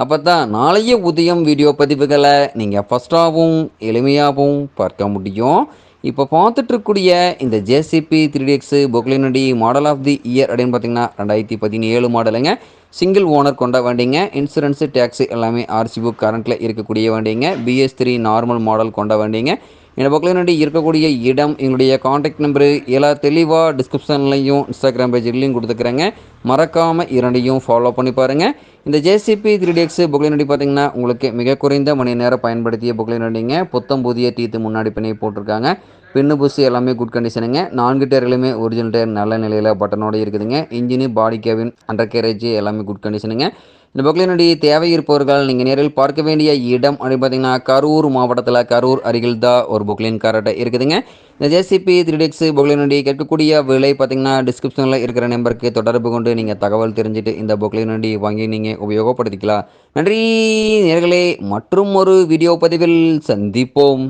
அப்போ தான் நாளைய உதயம் வீடியோ பதிவுகளை நீங்கள் ஃபஸ்ட்டாகவும் எளிமையாகவும் பார்க்க முடியும். இப்போ பார்த்துட்ருக்கூடிய இந்த ஜேசிபி த்ரீ எக்ஸு பொக்லினடி மாடல் ஆஃப் தி இயர் அப்படின்னு பார்த்தீங்கன்னா ரெண்டாயிரத்தி பதினேழு மாடலுங்க. சிங்கிள் ஓனர் கொண்ட வண்டிங்க. இன்சூரன்ஸு டேக்ஸு எல்லாமே ஆர்சி புக் கரண்ட்டில் இருக்கக்கூடிய வண்டிங்க. பிஎஸ் த்ரீ நார்மல் மாடல் கொண்ட வண்டிங்க. இந்த பொக்லினடி இருக்கக்கூடிய இடம் எங்களுடைய காண்டாக்ட் நம்பரு எல்லா தெளிவாக டிஸ்கிரிப்ஷன்லையும் இன்ஸ்டாகிராம் பேஜ்லையும் கொடுத்துக்கிறேங்க மறக்காமல் இரண்டையும் ஃபாலோ பண்ணி பாருங்கள் இந்த ஜேசிபி த்ரீ டிஎக்ஸ் பொக்லினடி பார்த்தீங்கன்னா உங்களுக்கு மிக குறைந்த மணி நேரம் பயன்படுத்திய பொக்லினடிங்க புத்தம் புதிய டீத்து முன்னாடி பின்னே போட்டிருக்காங்க. பின்னு புஸ் எல்லாமே குட் கண்டிஷனுங்க நான்கு டயர்களுமே ஒரிஜினல் டயர் நல்ல நிலையில் பட்டனோடு இருக்குதுங்க. Engine body cabin undercarriage எல்லாமே குட் கண்டிஷனுங்க இந்த பொக்லினுடைய தேவை இருப்பவர்கள் நீங்கள் நேரில் பார்க்க வேண்டிய இடம் அப்படின்னு பார்த்தீங்கன்னா கரூர் மாவட்டத்தில் கரூர் அருகில் தான் ஒரு பொக்லின் காரட்டை இருக்குதுங்க. இந்த ஜேசிபி த்ரீ டெக்ஸ் பொக்லினுடைய கேட்கக்கூடிய விலை பார்த்தீங்கன்னா டிஸ்கிரிப்ஷனில் இருக்கிற நம்பருக்கு தொடர்பு கொண்டு நீங்கள் தகவல் தெரிஞ்சுட்டு இந்த பொக்லினுடைய வாங்கி நீங்கள் உபயோகப்படுத்திக்கலாம். நன்றி நேர்களே மற்றும் ஒரு வீடியோ பதிவில் சந்திப்போம்.